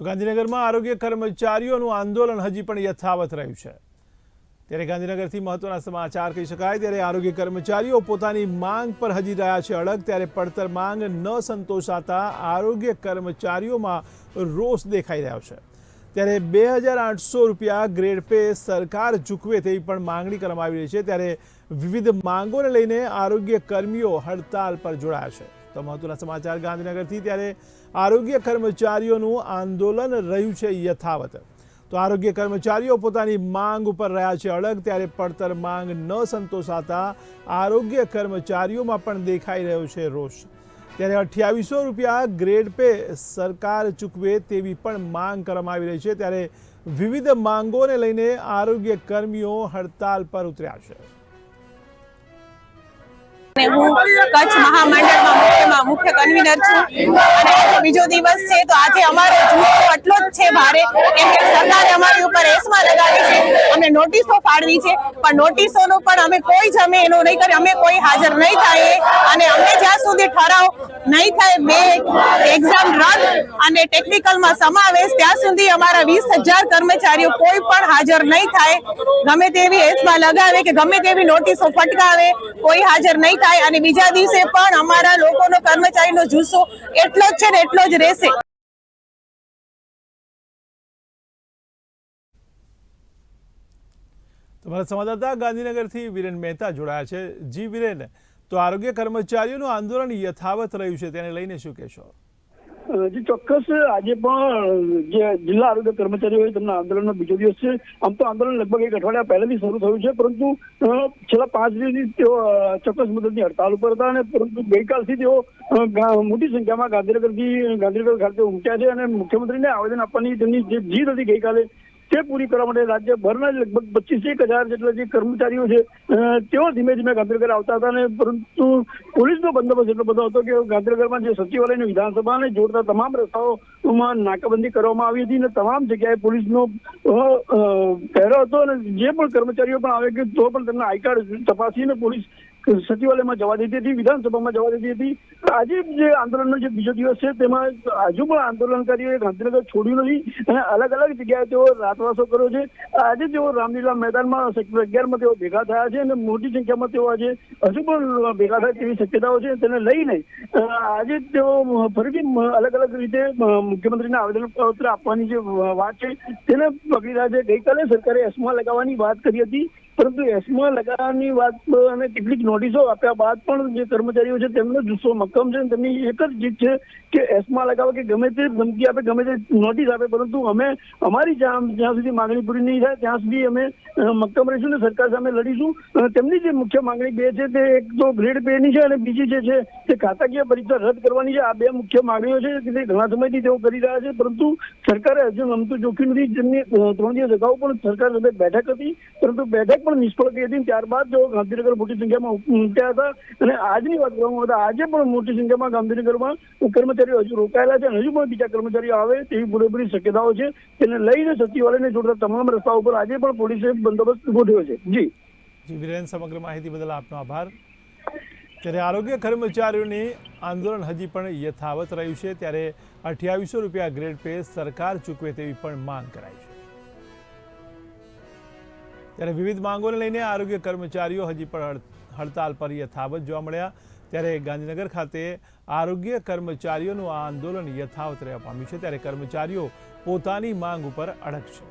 તો ગાંધીનગરમાં આરોગ્ય કર્મચારીઓનું આંદોલન હજી પણ યથાવત રહ્યું છે. ત્યારે ગાંધીનગરથી મહત્વના સમાચાર કહી શકાય, ત્યારે આરોગ્ય કર્મચારીઓ પોતાની માંગ પર હજી રહ્યા છે અડગ, ત્યારે પડતર માંગ ન સંતોષાતા આરોગ્ય કર્મચારીઓમાં રોષ દેખાઈ રહ્યો છે. ત્યારે બે હજાર આઠસો રૂપિયા ગ્રેડ પે સરકાર ચૂકવે તેવી પણ માંગણી કરવામાં આવી રહી છે. ત્યારે વિવિધ માંગોને લઈને આરોગ્ય કર્મીઓ હડતાલ પર જોડાયા છે. તો મહત્વના સમાચાર ગાંધીનગરથી ત્યારે આરોગ્ય કર્મચારીઓનું આંદોલન રહ્યું છે યથાવત. તો આરોગ્ય કર્મચારીઓ પોતાની માંગ ઉપર રહ્યા છે અડગ, ત્યારે પડતર માંગ ન સંતોષાતા આરોગ્ય કર્મચારીઓમાં પણ દેખાઈ રહ્યો છે રોષ. ત્યારે અઠ્યાવીસો રૂપિયા ગ્રેડ પે સરકાર ચૂકવે તેવી પણ માંગ કરવામાં આવી રહી છે, ત્યારે વિવિધ માંગોને લઈને આરોગ્ય કર્મીઓ હડતાલ પર ઉતર્યા છે. હું કચ્છ મહામંડળમાં મુખ્ય કન્વીનર છું. અને બીજો દિવસ છે, તો આજે અમારો જુસ્સો એટલો જ છે ભારે. કેમ કે સરકારે અમારી ઉપર એસમાં લગાવી છે. અમને નોટિસો ફાળવી છે. પણ નોટિસોનો પણ અમે કોઈ જ અમે એનો નહીં કરી અમે કોઈ હાજર નહીં થાય અને અમે જ્યાં સુધી ઠરાવ નહીં થાય બે એક્ઝામ રદ અને ટેકનિકલમાં સમાવેશ, ત્યાં સુધી અમારા વીસ હજાર કર્મચારીઓ કોઈ પણ હાજર નહીં થાય. ગમે તેવી એસમાં લગાવે કે ગમે તેવી નોટિસો ફટકાવે, કોઈ હાજર નહીં થાય. અને બીજા દિવસે પણ અમારા લોકોનો કર્મચારીનો જુસ્સો એટલો જ છે ને એટલો જ રહેશે. તમારા સંવાદદાતા ગાંધીનગરથી વિરેન મહેતા જોડાયા છે. જી વિરેન, તો આરોગ્ય કર્મચારીઓનું આંદોલન યથાવત રહ્યું છે, તેને લઈને શું કહેશો? જી ચોક્કસ આજે પણ જે જિલ્લા આરોગ્ય કર્મચારીઓ તેમના આંદોલનનો બીજો દિવસ છે. આમ તો આંદોલન લગભગ એક અઠવાડિયા પહેલાથી શરૂ થયું છે, પરંતુ છેલ્લા પાંચ દિવસથી તેઓ ચોક્કસ મુદતની હડતાલ ઉપર હતા અને પરંતુ ગઈકાલથી તેઓ મોટી સંખ્યામાં ગાંધીનગરથી, ગાંધીનગર ખાતે ઉમટ્યા છે અને મુખ્યમંત્રીને આવેદન આપવાની તેમની જે જીત હતી ગઈકાલે તે પૂરી કરવા માટે રાજ્યભરના લગભગ પચીસ એક હજાર જેટલા જે કર્મચારીઓ છે તેઓ ધીમે ધીમે ગાંધીનગર આવતા હતા અને પરંતુ પોલીસનો બંદોબસ્ત એટલો બધો હતો કે ગાંધીનગરમાં જે સચિવાલય અને વિધાનસભાને જોડતા તમામ રસ્તાઓમાં નાકાબંધી કરવામાં આવી હતી અને તમામ જગ્યાએ પોલીસનો પહેરો હતો અને જે પણ કર્મચારીઓ પણ આવે કે તો પણ તેમના આઈ કાર્ડ તપાસીને પોલીસ સચિવાલયમાં જવા દીધી હતી, વિધાનસભામાં જવા દેતી હતી. આજે જે આંદોલનનો જે બીજો દિવસ છે, તેમાં હજુ પણ આંદોલનકારીઓએ ગાંધીનગર છોડ્યું નથી અને અલગ અલગ જગ્યાએ તેઓ રાતવાસો કર્યો છે. આજે તેઓ રામલીલા મેદાનમાં સેક્ટર અગિયારમાં તેઓ ભેગા થયા છે અને મોટી સંખ્યામાં તેઓ આજે હજુ પણ ભેગા થાય તેવી શક્યતાઓ છે. તેને લઈને આજે તેઓ ફરીથી અલગ અલગ રીતે મુખ્યમંત્રીને આવેદનપત્ર આપવાની જે વાત છે, તેને પકડી રહ્યા છે. ગઈકાલે સરકારે એસમાં લગાવવાની વાત કરી હતી. પરંતુ એસમાં લગાવવાની વાત અને કેટલીક નોટિસો આપ્યા બાદ પણ જે કર્મચારીઓ છે તેમનો જુસ્સો મક્કમ છે તેમની એક જ જીત છે કે એસમાં લગાવે કે ગમે તે ધમકી આપે, ગમે તે નોટિસ આપે, પરંતુ અમે અમારી જ્યાં સુધી માંગણી પૂરી નહીં થાય, ત્યાં સુધી અમે મક્કમ રહીશું ને સરકાર સામે લડીશું. તેમની જે મુખ્ય માંગણી બે છે તે એક તો ગ્રેડ પે ની છે અને બીજી જે છે તે ખાતાકીય પરીક્ષા રદ કરવાની છે. આ બે મુખ્ય માંગણીઓ છે કે તે ઘણા સમયથી તેઓ કરી રહ્યા છે, પરંતુ સરકારે હજુ નમતું જોખ્યું નથી જેમની ત્રણ દિવસ અગાઉ પણ સરકાર સાથે બેઠક હતી. પરંતુ બેઠક પણ નિષ્ફળ ગઈ હતી ત્યારબાદ તેઓ ગાંધીનગર મોટી સંખ્યામાં ઉમટ્યા હતા. અને આજની વાત કરવામાં આવે આજે પણ મોટી સંખ્યામાં ગાંધીનગરમાં કર્મચારીઓ હજુ રોકાયેલા છે હજુ પણ બીજા કર્મચારીઓ આવે તેવી પૂરેપૂરી શક્યતાઓ છે. તેને લઈને સચિવાલયને જોડતા તમામ રસ્તા ઉપર આજે પણ પોલીસે બંદોબસ્ત ગોઠવ્યો છે. જી. જી, વિરેન, સમગ્ર માહિતી બદલ આપનો આભાર. ત્યારે આરોગ્ય કર્મચારીઓની આંદોલન હજી પણ યથાવત રહ્યું છે. ત્યારે અઠ્યાવીસો રૂપિયા ગ્રેડ પે સરકાર ચૂકવે તેવી પણ માંગ કરાઈ છે. ત્યારે વિવિધ માંગોને લઈને આરોગ્ય કર્મચારીઓ હજી પણ હડ- હડતાલ પર યથાવત જોવા મળ્યા. ત્યારે ગાંધીનગર ખાતે આરોગ્ય કર્મચારીઓનું આ આંદોલન યથાવત રહેવા પામ્યું છે. ત્યારે કર્મચારીઓ પોતાની માંગ ઉપર અડગ છે.